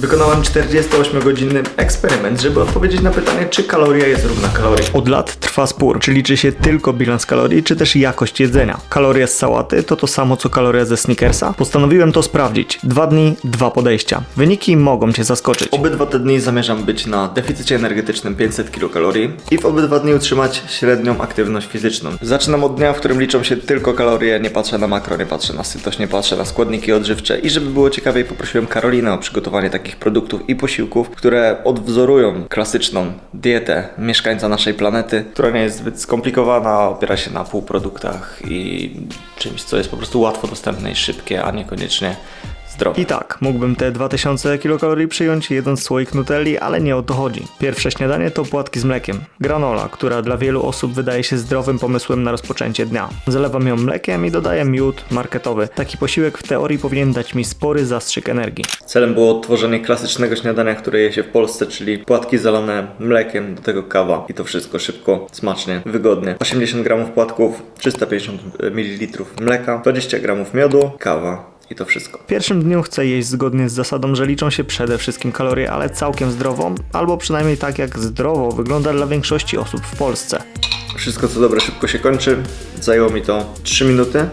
Wykonałem 48-godzinny eksperyment, żeby odpowiedzieć na pytanie, czy kaloria jest równa kalorii. Od lat trwa spór, czy liczy się tylko bilans kalorii, czy też jakość jedzenia. Kaloria z sałaty to to samo co kaloria ze Snickersa? Postanowiłem to sprawdzić. Dwa dni, dwa podejścia. Wyniki mogą Cię zaskoczyć. Obydwa te dni zamierzam być na deficycie energetycznym 500 kilokalorii i w obydwa dni utrzymać średnią aktywność fizyczną. Zaczynam od dnia, w którym liczą się tylko kalorie, nie patrzę na makro, nie patrzę na sytość, nie patrzę na składniki odżywcze i żeby było ciekawiej poprosiłem Karolinę o przygotowanie takich produktów i posiłków, które odwzorują klasyczną dietę mieszkańca naszej planety, która nie jest zbyt skomplikowana, opiera się na półproduktach i czymś, co jest po prostu łatwo dostępne i szybkie, a niekoniecznie zdrowe. I tak, mógłbym te 2000 kilokalorii przyjąć jedząc słoik nutelli, ale nie o to chodzi. Pierwsze śniadanie to płatki z mlekiem. Granola, która dla wielu osób wydaje się zdrowym pomysłem na rozpoczęcie dnia. Zalewam ją mlekiem i dodaję miód marketowy. Taki posiłek w teorii powinien dać mi spory zastrzyk energii. Celem było odtworzenie klasycznego śniadania, które je się w Polsce, czyli płatki zalane mlekiem, do tego kawa. I to wszystko szybko, smacznie, wygodnie. 80 gramów płatków, 350 ml mleka, 20 gramów miodu, kawa i to wszystko. W pierwszym dniu chcę jeść zgodnie z zasadą, że liczą się przede wszystkim kalorie, ale całkiem zdrowo, albo przynajmniej tak jak zdrowo wygląda dla większości osób w Polsce. Wszystko co dobre szybko się kończy. Zajęło mi to 3 minuty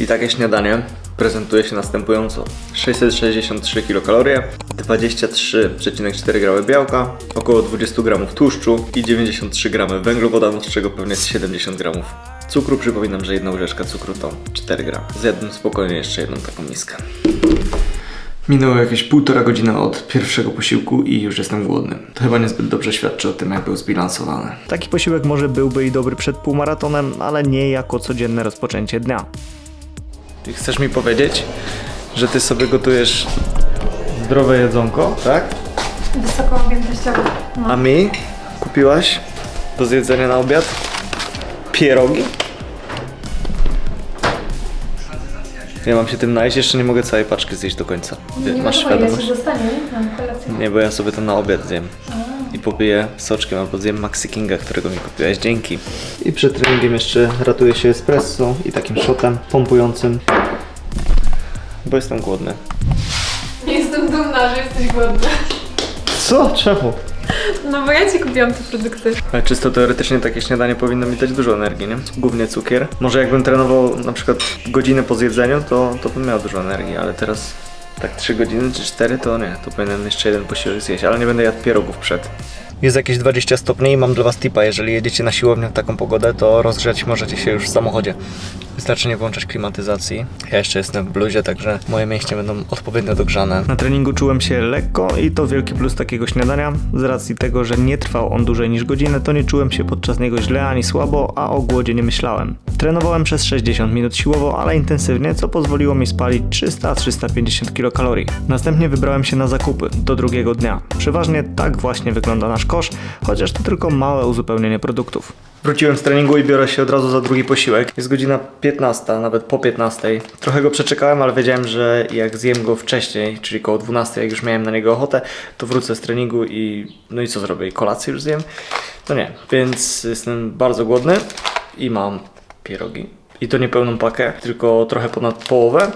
i takie śniadanie prezentuje się następująco. 663 kilokalorie, 23,4 gramy białka, około 20 gramów tłuszczu i 93 gramy węglowodanów, z czego pewnie jest 70 gramów cukru. Przypominam, że jedna łyżeczka cukru to 4 gramy. Zjadłem spokojnie jeszcze jedną taką miskę. Minęło jakieś półtora godziny od pierwszego posiłku i już jestem głodny. To chyba niezbyt dobrze świadczy o tym, jak był zbilansowany. Taki posiłek może byłby i dobry przed półmaratonem, ale nie jako codzienne rozpoczęcie dnia. Ty chcesz mi powiedzieć, że ty sobie gotujesz zdrowe jedzonko, tak? Wysokoobjętościowy. No. A mi kupiłaś do zjedzenia na obiad pierogi? Ja mam się tym najeść, jeszcze nie mogę całej paczki zjeść do końca. Ty nie masz świadomość? zostanie, nie? Nie, bo ja sobie to na obiad zjem. I popiję soczkiem albo zjem Maxi Kinga, którego mi kupiłaś. Dzięki. I przed treningiem jeszcze ratuję się espresso i takim shotem pompującym. Bo jestem głodny. Jestem dumna, że jesteś głodny. Co? Czemu? No bo ja ci kupiłam te produkty. Ale czysto teoretycznie takie śniadanie powinno mi dać dużo energii, nie? Głównie cukier. Może jakbym trenował na przykład godzinę po zjedzeniu, to, to bym miał dużo energii, ale teraz tak 3 godziny czy 4 to nie, to powinienem jeszcze jeden posiłek zjeść, ale nie będę jadł pierogów przed. Jest jakieś 20 stopni i mam dla Was tipa, jeżeli jedziecie na siłownię w taką pogodę, to rozgrzać możecie się już w samochodzie. Wystarczy nie włączać klimatyzacji. Ja jeszcze jestem w bluzie, także moje mięśnie będą odpowiednio dogrzane. Na treningu czułem się lekko i to wielki plus takiego śniadania. Z racji tego, że nie trwał on dłużej niż godzinę, to nie czułem się podczas niego źle ani słabo, a o głodzie nie myślałem. Trenowałem przez 60 minut siłowo, ale intensywnie, co pozwoliło mi spalić 300-350 kilokalorii. Następnie wybrałem się na zakupy do drugiego dnia. Przeważnie tak właśnie wygląda nasz kosz, chociaż to tylko małe uzupełnienie produktów. Wróciłem z treningu i biorę się od razu za drugi posiłek. Jest godzina 15, nawet po 15. Trochę go przeczekałem, ale wiedziałem, że jak zjem go wcześniej, czyli koło 12, jak już miałem na niego ochotę, to wrócę z treningu i no i co zrobię? Kolację już zjem? No nie, więc jestem bardzo głodny i mam pierogi. I to nie pełną pakę, tylko trochę ponad połowę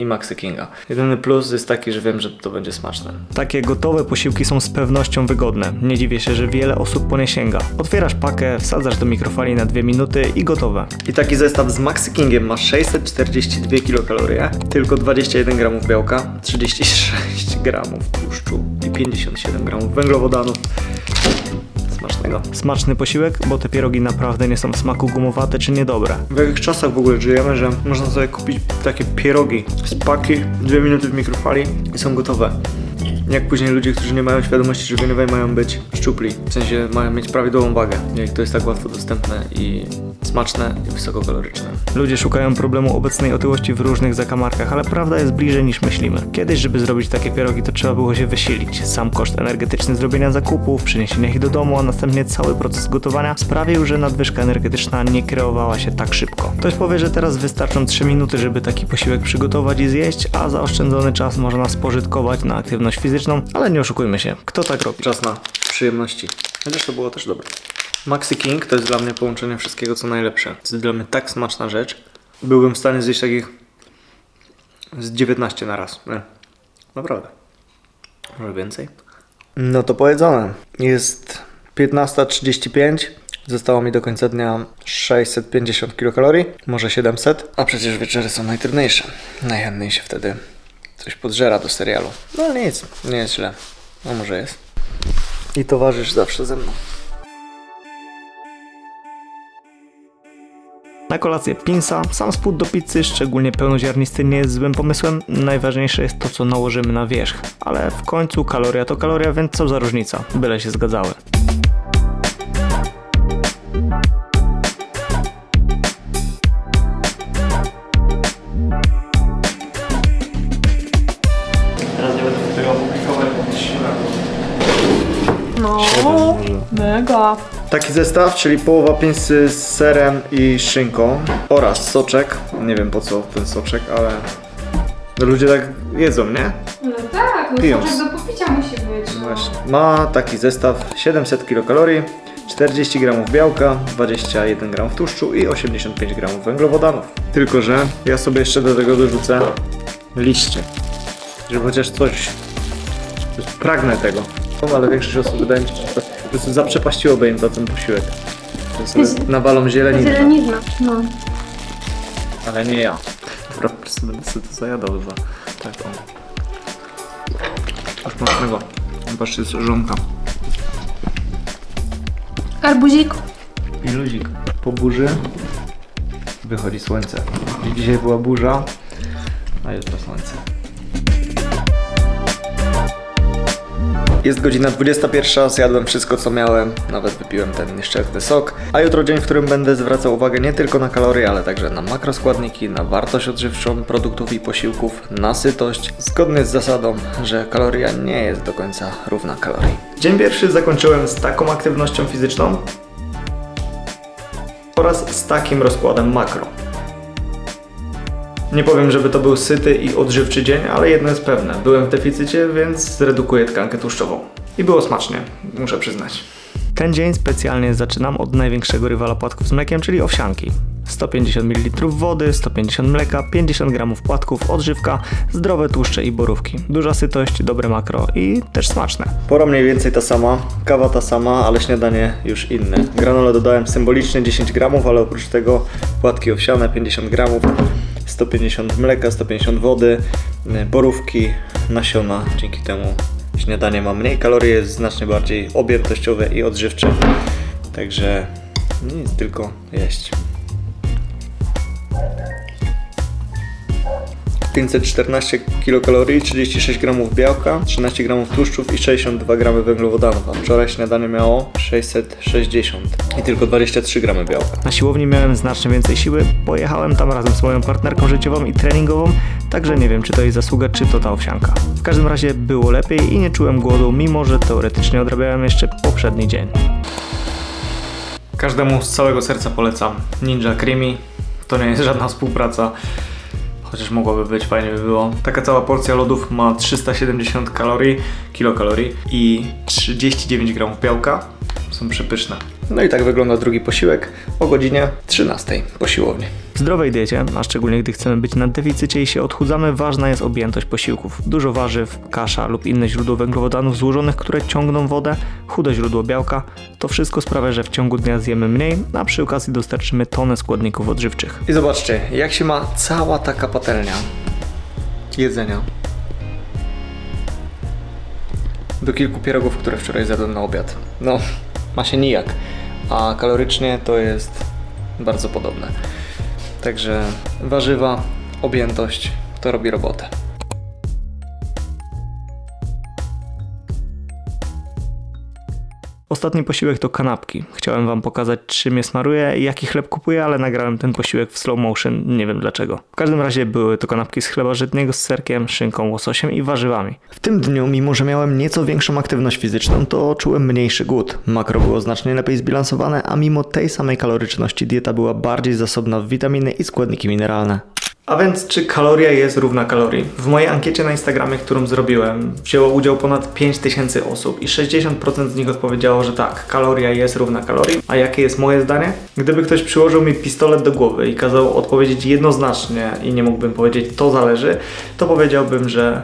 i Maxy Kinga. Jedyny plus jest taki, że wiem, że to będzie smaczne. Takie gotowe posiłki są z pewnością wygodne. Nie dziwię się, że wiele osób po nie sięga. Otwierasz pakę, wsadzasz do mikrofali na 2 minuty i gotowe. I taki zestaw z Maxy Kingiem ma 642 kilokalorie, tylko 21 gramów białka, 36 gramów tłuszczu i 57 gramów węglowodanów. Smacznego. Smaczny posiłek, bo te pierogi naprawdę nie są w smaku gumowate czy niedobre. W jakich czasach w ogóle żyjemy, że można sobie kupić takie pierogi z paki, dwie minuty w mikrofali i są gotowe. Jak później ludzie, którzy nie mają świadomości żywieniowej mają być szczupli, w sensie mają mieć prawidłową wagę, jak to jest tak łatwo dostępne i smaczne i wysokokaloryczne. Ludzie szukają problemu obecnej otyłości w różnych zakamarkach, ale prawda jest bliżej niż myślimy. Kiedyś, żeby zrobić takie pierogi, to trzeba było się wysilić. Sam koszt energetyczny zrobienia zakupów, przyniesienia ich do domu, a następnie cały proces gotowania sprawił, że nadwyżka energetyczna nie kreowała się tak szybko. Ktoś powie, że teraz wystarczą 3 minuty, żeby taki posiłek przygotować i zjeść, a zaoszczędzony czas można spożytkować na aktywność fizyczną, ale nie oszukujmy się. Kto tak robi? Czas na przyjemności. Chociaż to było też dobre. Maxi King to jest dla mnie połączenie wszystkiego co najlepsze. To jest dla mnie tak smaczna rzecz. Byłbym w stanie zjeść takich z 19 na raz. Nie. Naprawdę. Może więcej? No to powiedzone. Jest 15.35. Zostało mi do końca dnia 650 kilokalorii, może 700. A przecież wieczory są najtrudniejsze. Najchętniej się wtedy coś podżera do serialu. No ale nic, nie jest źle. No może jest. I towarzysz zawsze ze mną. Na kolację pinsa, sam spód do pizzy, szczególnie pełnoziarnisty, nie jest złym pomysłem. Najważniejsze jest to, co nałożymy na wierzch. Ale w końcu kaloria to kaloria, więc co za różnica, byle się zgadzały. Mega. Taki zestaw, czyli połowa pięsy z serem i szynką oraz soczek. Nie wiem po co ten soczek, ale ludzie tak jedzą, nie? No tak, no Pijąc. soczek do popicia musi być. No. Właśnie. Ma taki zestaw 700 kilokalorii, 40 gramów białka, 21 gramów tłuszczu i 85 gramów węglowodanów. Tylko, że ja sobie jeszcze do tego dorzucę liście, żeby chociaż coś... Pragnę tego. No, ale większość osób wydaje mi się, że po prostu zaprzepaściłoby im za ten posiłek. Że sobie nawalą zieleninę. Zielenizna. No. Ale nie ja. Dobra, po prostu będę sobie to zajadał za taką. Aż mocnego. Patrzcie, jest żonka. Arbuzik. I luzik. Po burzy wychodzi słońce. I Dzisiaj była burza, a jutro słońce. Jest godzina 21, zjadłem wszystko co miałem, nawet wypiłem ten nieszczęsny sok. A jutro dzień, w którym będę zwracał uwagę nie tylko na kalorie, ale także na makroskładniki, na wartość odżywczą produktów i posiłków, na sytość, zgodnie z zasadą, że kaloria nie jest do końca równa kalorii. Dzień pierwszy zakończyłem z taką aktywnością fizyczną, oraz z takim rozkładem makro. Nie powiem, żeby to był syty i odżywczy dzień, ale jedno jest pewne. Byłem w deficycie, więc zredukuję tkankę tłuszczową. I było smacznie, muszę przyznać. Ten dzień specjalnie zaczynam od największego rywala płatków z mlekiem, czyli owsianki. 150 ml wody, 150 mleka, 50 g płatków, odżywka, zdrowe tłuszcze i borówki. Duża sytość, dobre makro i też smaczne. Pora mniej więcej ta sama, kawa ta sama, ale śniadanie już inne. Granole dodałem symbolicznie 10 gramów, ale oprócz tego płatki owsiane 50 gramów, 150 mleka, 150 wody, y, borówki, nasiona. Dzięki temu śniadanie ma mniej kalorii, jest znacznie bardziej objętościowe i odżywcze. Także nic, tylko jeść. 514 kilokalorii, 36 gramów białka, 13 gramów tłuszczów i 62 gramy węglowodanów, a wczoraj śniadanie miało 660 i tylko 23 gramy białka. Na siłowni miałem znacznie więcej siły, pojechałem tam razem z moją partnerką życiową i treningową, także nie wiem czy to jej zasługa, czy to ta owsianka. W każdym razie było lepiej i nie czułem głodu, mimo że teoretycznie odrabiałem jeszcze poprzedni dzień. Każdemu z całego serca polecam Ninja Creamy. To nie jest żadna współpraca. Chociaż mogłoby być, fajnie by było. Taka cała porcja lodów ma 370 kalorii, kilokalorii i 39 gramów białka. Są przepyszne. No i tak wygląda drugi posiłek o godzinie 13 po siłowni. W zdrowej diecie, a szczególnie gdy chcemy być na deficycie i się odchudzamy, ważna jest objętość posiłków. Dużo warzyw, kasza lub inne źródło węglowodanów złożonych, które ciągną wodę, chude źródło białka. To wszystko sprawia, że w ciągu dnia zjemy mniej, a przy okazji dostarczymy tonę składników odżywczych. I zobaczcie, jak się ma cała taka patelnia jedzenia do kilku pierogów, które wczoraj zjadłem na obiad. No, ma się nijak, a kalorycznie to jest bardzo podobne. Także warzywa, objętość to robi robotę. Ostatni posiłek to kanapki. Chciałem wam pokazać czym je smaruję i jaki chleb kupuję, ale nagrałem ten posiłek w slow motion, nie wiem dlaczego. W każdym razie były to kanapki z chleba żytniego z serkiem, szynką, łososiem i warzywami. W tym dniu, mimo że miałem nieco większą aktywność fizyczną, to czułem mniejszy głód. Makro było znacznie lepiej zbilansowane, a mimo tej samej kaloryczności dieta była bardziej zasobna w witaminy i składniki mineralne. A więc czy kaloria jest równa kalorii? W mojej ankiecie na Instagramie, którą zrobiłem, wzięło udział ponad 5000 osób i 60% z nich odpowiedziało, że tak, kaloria jest równa kalorii. A jakie jest moje zdanie? Gdyby ktoś przyłożył mi pistolet do głowy i kazał odpowiedzieć jednoznacznie i nie mógłbym powiedzieć to zależy, to powiedziałbym, że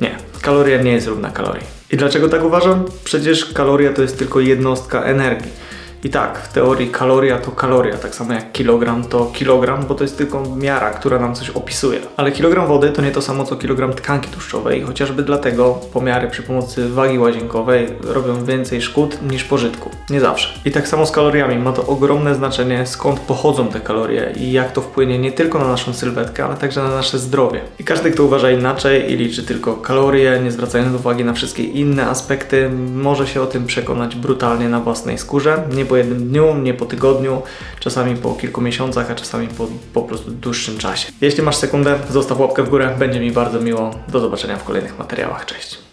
nie. Kaloria nie jest równa kalorii. I dlaczego tak uważam? Przecież kaloria to jest tylko jednostka energii. I tak, w teorii kaloria to kaloria, tak samo jak kilogram to kilogram, bo to jest tylko miara, która nam coś opisuje. Ale kilogram wody to nie to samo co kilogram tkanki tłuszczowej, chociażby dlatego pomiary przy pomocy wagi łazienkowej robią więcej szkód niż pożytku. Nie zawsze. I tak samo z kaloriami, ma to ogromne znaczenie skąd pochodzą te kalorie i jak to wpłynie nie tylko na naszą sylwetkę, ale także na nasze zdrowie. I każdy, kto uważa inaczej i liczy tylko kalorie, nie zwracając uwagi na wszystkie inne aspekty, może się o tym przekonać brutalnie na własnej skórze. Nie jednym dniu, nie po tygodniu, czasami po kilku miesiącach, a czasami po, po prostu dłuższym czasie. Jeśli masz sekundę, zostaw łapkę w górę, będzie mi bardzo miło. Do zobaczenia w kolejnych materiałach. Cześć.